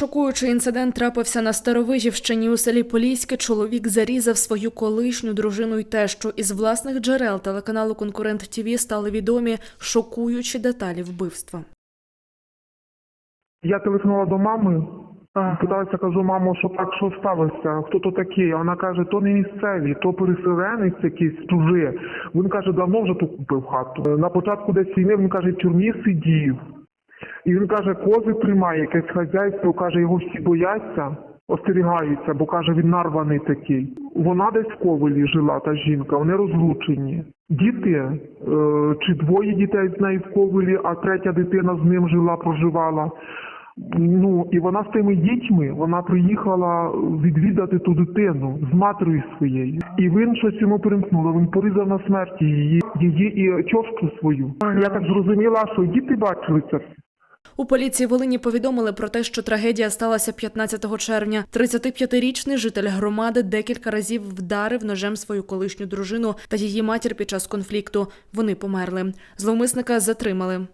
Шокуючий інцидент трапився на Старовижівщині у селі Поліське. Чоловік зарізав свою колишню дружину й тещу. Із власних джерел телеканалу Конкурент ТІВІ стали відомі шокуючі деталі вбивства. Я телефонувала до мами, питалася, кажу, мамо, що так, що сталося? Хто то такий? А вона каже, то не місцеві, то переселенець якийсь чужий. Він каже, давно вже тут купив хату. На початку десь війни він каже, в тюрмі сидів. І він каже, кози тримає, якесь хазяйство, каже, його всі бояться, остерігаються, бо каже, він нарваний такий. Вона десь в Ковелі жила, та жінка, вони розлучені. Діти, е, чи двоє дітей з нею в Ковелі, а третя дитина з ним жила, проживала. Ну і вона з тими дітьми вона приїхала відвідати ту дитину з матір'ю своєю. І він щось йому перемкнуло. Він порізав на смерті її, її і чошку свою. Я так зрозуміла, що діти бачили це. У поліції Волині повідомили про те, що трагедія сталася 15 червня. 35-річний житель громади декілька разів вдарив ножем свою колишню дружину та її матір під час конфлікту. Вони померли. Зловмисника затримали.